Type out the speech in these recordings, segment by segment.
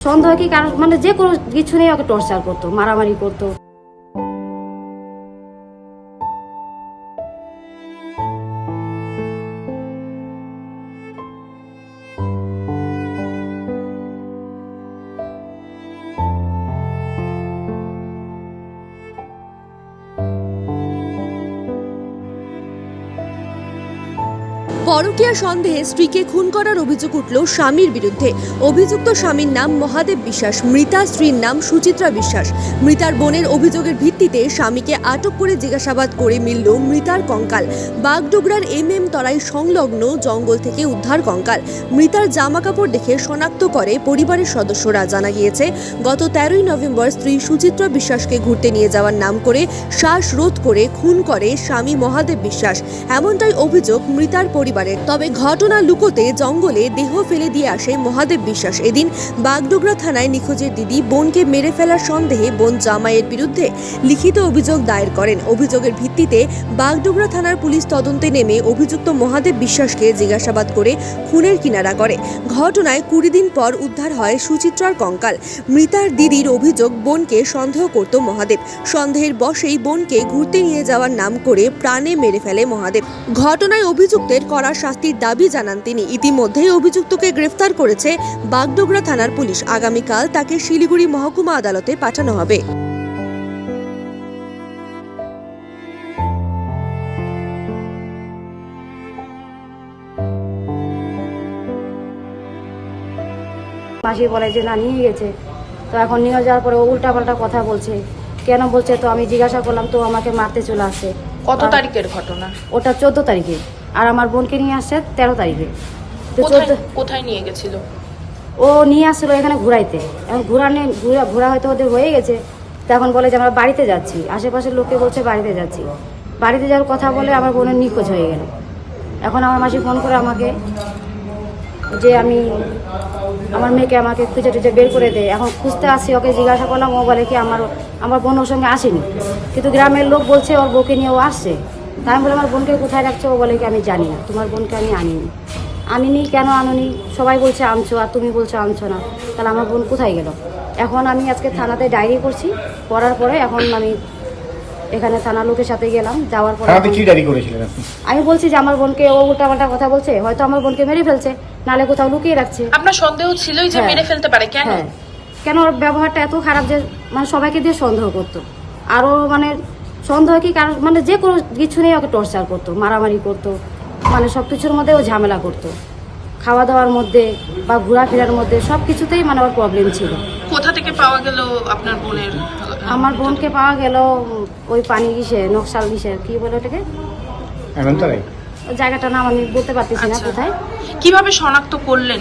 সন্দেহ কি কারণ মানে যে কোনো কিছু নিয়ে ওকে টর্চার করতো মারামারি করতো। পরকীয়া সন্দেহে স্ত্রীকে খুন করার অভিযোগ উঠল স্বামীর বিরুদ্ধে। অভিযুক্ত স্বামীর নাম মহাদেব বিশ্বাস, মৃতা স্ত্রীর নাম সুচিত্রা বিশ্বাস। মৃতার বোনের অভিযোগের ভিত্তিতে স্বামীকে আটক করে জিজ্ঞাসাবাদ করে মিলল মৃতার কঙ্কাল। বাগডোগরার এম এম তরাই সংলগ্ন জঙ্গল থেকে উদ্ধার কঙ্কাল। মৃতার জামা কাপড় দেখে শনাক্ত করে পরিবারের সদস্যরা। জানা গিয়েছে, গত তেরোই নভেম্বর স্ত্রী সুচিত্রা বিশ্বাসকে ঘুরতে নিয়ে যাওয়ার নাম করে শ্বাসরোধ করে খুন করে স্বামী মহাদেব বিশ্বাস। এমনটাই অভিযোগ মৃতার পরিবারের তবে ঘটনা লুকোতে জঙ্গলে দেহ ফেলে দিয়ে আসে মহাদেব বিশ্বাস। এদিন বাগডোগরা থানায় নিখোঁজের দিদি বোনকে মেরে ফেলার সন্দেহে বোন জামাইয়ের বিরুদ্ধে লিখিত অভিযোগ দায়ের করেন। অভিযোগের ভিত্তিতে বাগডোগরা থানার পুলিশ তদন্তে নেমে অভিযুক্ত মহাদেব বিশ্বাসকে জিজ্ঞাসাবাদ করে খুনের কিনারা করে। ঘটনায় কুড়ি দিন পর উদ্ধার হয় সুচিত্রার কঙ্কাল। মৃতার দিদির অভিযোগ বোনকে সন্দেহ করত মহাদেব। সন্দেহের বশেই বোনকে ঘুরতে নিয়ে যাওয়ার নাম করে প্রাণে মেরে ফেলে মহাদেব। ঘটনায় অভিযুক্তের কড়া শাস্তির দাবি জানান তিনি। ইতিমধ্যেই অভিযুক্তকে গ্রেফতার করেছে বাগডোগরা থানার পুলিশ। আগামীকাল তাকে শিলিগুড়ি মহকুমা আদালতে পাঠানো হবে। মাসি বলে যে না নিয়ে গেছে। তো এখন নিয়ে যাওয়ার পরে ও উল্টাপাল্টা কথা বলছে। কেন বলছে? তো আমি জিজ্ঞাসা করলাম তো আমাকে মারতে চলে আসছে। কত তারিখের ঘটনা? ওটা চোদ্দ তারিখে। আর আমার বোনকে নিয়ে আসছে তেরো তারিখে। কোথায় নিয়ে গেছিল? ও নিয়ে আসছিল এখানে ঘুরাইতে। এখন ঘুরানে ঘুরা ঘোরা হয়তো ওদের হয়ে গেছে। তো এখন বলে যে আমরা বাড়িতে যাচ্ছি। আশেপাশের লোকে বলছে বাড়িতে যাচ্ছি। বাড়িতে যাওয়ার কথা বলে আমার বোনের নিখোঁজ হয়ে গেল। এখন আমার মাসি ফোন করে আমাকে যে আমি আমার মেয়েকে আমাকে খুঁজে টুজে বের করে দেয় এখন খুঁজতে আসি ওকে জিজ্ঞাসা করলাম ও বলে কি আমার আমার বোন ওর সঙ্গে আসেনি। কিন্তু গ্রামের লোক বলছে ওর বউকে নিয়ে ও আসছে। তাই আমি বলে আমার বোনকে কোথায় রাখছো? ও বলে কি আমি জানি না। তোমার বোনকে আমি আনিনি। আনিনি? কেন আনুনি? সবাই বলছে আনছো আর তুমি বলছো আনছো না। তাহলে আমার বোন কোথায় গেল? এখন আমি আজকে থানাতে ডায়েরি করছি। করার পরে এখন আমি এখানে থানা লোকের সাথে গেলাম। যাওয়ার পরে কি ডায়েরি করেছিলেন আমি বলছি যে আমার বোনকে ও উল্টাপাল্টা কথা বলছে হয়তো আমার বোনকে মেরে ফেলছে নালে কোথাও লুকিয়ে রাখছে। আপনার সন্দেহ ছিলই যে হ্যাঁ। মেরে ফেলতে পারে কেন? হ্যাঁ। কেন ওর ব্যবহারটা এত খারাপ যে মানে সবাইকে দিয়ে সন্দেহ করতো। আরও মানে সন্দেহ কি কারণ মানে যে কোনো কিছু নিয়ে ওকে টর্চার করতো মারামারি করতো মানে সব কিছুর মধ্যে ও ঝামেলা করতো। খাওয়া দাওয়ার মধ্যে বা ঘোরাফেরার মধ্যে সব কিছুতেই মানে ওর প্রবলেম ছিল। কোথা থেকে পাওয়া গেল আপনার বোনের? আমার বোনকে পাওয়া গেল ওই পানি গিসে নকশাল গিসে কি বলে ওটাকে? জায়গাটার নাম আমি বলতে পারতেছি না আচ্ছা। কোথায়। কীভাবে শনাক্ত করলেন?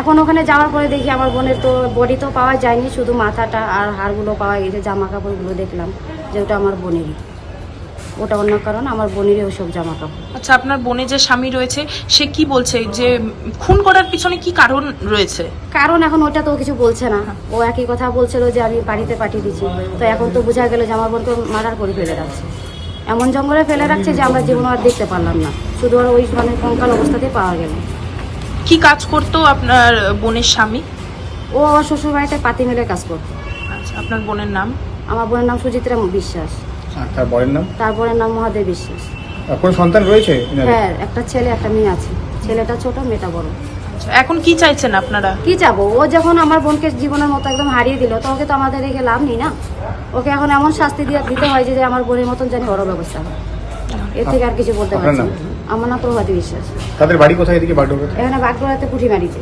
এখন ওখানে যাওয়ার পরে দেখি আমার বোনের তো বডি তো পাওয়া যায়নি শুধু মাথাটা আর হাড়গুলো পাওয়া গেছে জামা কাপড়গুলো দেখলাম। যে ওটা আমার বোনেরই। ওটা অন্য কারণ আমার বোনেরই ওসব জামা কাপড় আচ্ছা আপনার বোনে যে স্বামী রয়েছে সে কি বলছে? যে খুন করার পিছনে কি কারণ রয়েছে? কারণ এখন ওটা তো কিছু বলছে না। ও একই কথা বলছিল যে আমি বাড়িতে পাঠিয়ে দিচ্ছি তো এখন তো বোঝা গেল যে আমার বোনকে মার্ডার করে ফেলে রাখছে। এমন জঙ্গলে ফেলে রাখছে যে আমরা জীবনে আর দেখতে পারলাম না। শুধু আর ওই মানে কঙ্কাল অবস্থাতেই পাওয়া গেল। কি কাজ করতো আপনার বোনের স্বামী? ও আমার শ্বশুর বাড়িতে পাতি মেলে কাজ করতো। আচ্ছা আপনার বোনের নাম? আমার বোনের নাম সুচিত্রা বিশ্বাস। আর তার বরের নাম? তারপরে নাম মহাদেব বিশ্বাস। আর কোনো সন্তান রয়েছে এনাদের? হ্যাঁ একটা ছেলে একটা মেয়ে আছে। ছেলেটা ছোট মেয়েটা বড়। আচ্ছা এখন কি চাইছেন আপনারা? কি যাব ও যখন আমার বোনকে জীবনের মতো একদম হারিয়ে দিল তো ওকে তো আমাদের রেখে লাভ নেই না? ওকে এখন এমন শাস্তি দিয়ে দিতে হয় যে যে আমার বোনের মতন জানি বড় ব্যবস্থা হয় এর থেকে আর কিছু বলতে আপনার পারছি? না। আমার নাম প্রভাতী বিশ্বাস। তাদের বাড়ি কোথায় এদিকে বাগডোগরা এখানে বাগড়াতে পুঁটি মারিতে